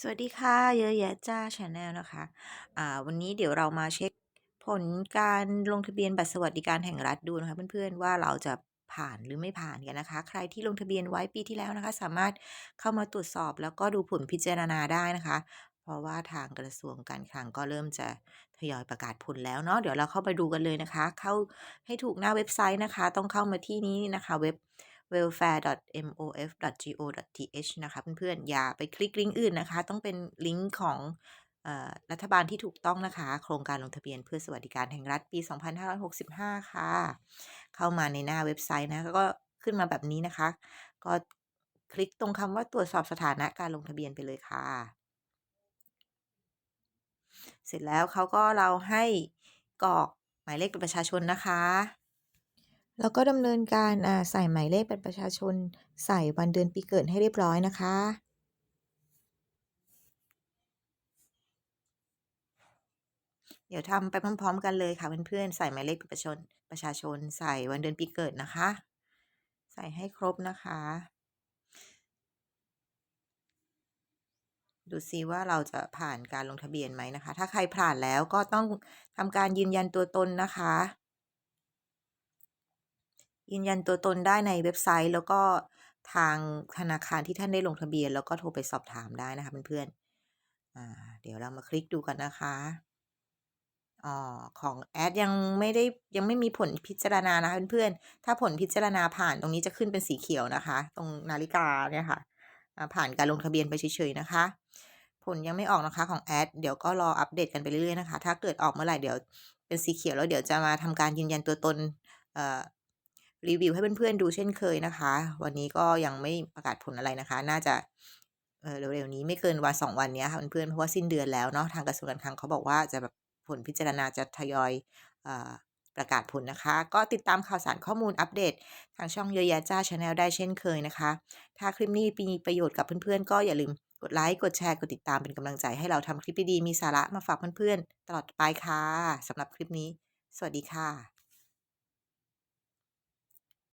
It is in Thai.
สวัสดีค่ะ เยอะแยะจ้าชาแนลนะคะ อ่า วันนี้เดี๋ยวเรามาเช็คผลการลงทะเบียนบัตรสวัสดิการแห่งรัฐดูนะคะ เพื่อนๆว่าเราจะผ่านหรือไม่ผ่านกันนะคะ ใครที่ลงทะเบียนไว้ปีที่แล้วนะคะ สามารถเข้ามาตรวจสอบแล้วก็ดูผลพิจารณาได้นะคะ เพราะว่าทางกระทรวงการคลังก็เริ่มจะทยอยประกาศผลแล้วเนาะเดี๋ยวเราเข้าไปดูกันเลยนะคะ เข้าให้ถูกหน้าเว็บไซต์นะคะ ต้องเข้ามาที่นี้นะคะเว็บ welfare.mof.go.th นะคะเพื่อนๆอย่าไปคลิกลิงก์อื่นนะคะ ต้องเป็นลิงก์ของออรัฐบาลที่ถูกต้องนะคะ โครงการลงทะเบียนเพื่อสวัสดิการแห่งรัฐปี 2565 ค่ะ เข้ามาในหน้าเว็บไซต์นะก็ขึ้นมาแบบนี้นะคะ ก็คลิกตรงคำว่าตรวจสอบสถานะการลงทะเบียนไปเลยค่ะ เสร็จแล้วเขาก็เราให้กรอกหมายเลขบัตรประชาชนนะคะ แล้วก็ดำเนินการใส่หมายเลขบัตรประชาชน ใส่วันเดือนปีเกิดให้เรียบร้อยนะคะ เดี๋ยวทำไปพร้อมๆ กันเลยค่ะเพื่อนๆ ใส่หมายเลขบัตรประชาชน ประชาชน ใส่วันเดือนปีเกิดนะคะ ใส่ให้ครบนะคะ ดูซิว่าเราจะผ่านการลงทะเบียนไหมนะคะ ถ้าใครผ่านแล้วก็ต้องทำการยืนยันตัวตนนะคะ ยืนยันตัวตนได้ในเว็บไซต์ แล้วก็ทางธนาคารที่ท่านได้ลงทะเบียน แล้วก็โทรไปสอบถามได้นะคะเพื่อนๆเดี๋ยวเรามาคลิกดูกันนะคะอ๋อของแอดยังไม่ได้ยังไม่มีผลพิจารณานะคะเพื่อนๆ ถ้าผลพิจารณาผ่านตรงนี้จะขึ้นเป็นสีเขียวนะคะ ตรงนาฬิกาเนี่ยค่ะ ผ่านการลงทะเบียนไปเฉยๆนะคะ ผลยังไม่ออกนะคะของแอดเดี๋ยวก็รออัปเดตกันไปเรื่อยๆนะคะ ถ้าเกิดออกเมื่อไหร่เดี๋ยวเป็นสีเขียวแล้วเดี๋ยวจะมาทำการยืนยันตัวตนเอ่อ รีวิวให้เพื่อนๆดูเช่นเคยนะคะ วันนี้ก็ยังไม่ประกาศผลอะไรนะคะ น่าจะเร็วๆนี้ไม่เกินวันสองวันนี้ค่ะเพื่อนๆเพราะว่าสิ้นเดือนแล้วเนาะทางกระทรวงการคลังเขาบอกว่าจะแบบผลพิจารณาจะทยอยอประกาศผลนะคะ ก็ติดตามข่าวสารข้อมูลอัปเดต ทางช่องเยอะแยะจ้าชาแนลได้เช่นเคยนะคะ ถ้าคลิปนี้มีประโยชน์กับเพื่อนๆ ก็อย่าลืมกดไลค์กดแชร์กดติดตามเป็นกำลังใจให้เราทำคลิปดีๆมีสาระมาฝากเพื่อนๆตลอดไปค่ะสำหรับคลิปนี้ สวัสดีค่ะ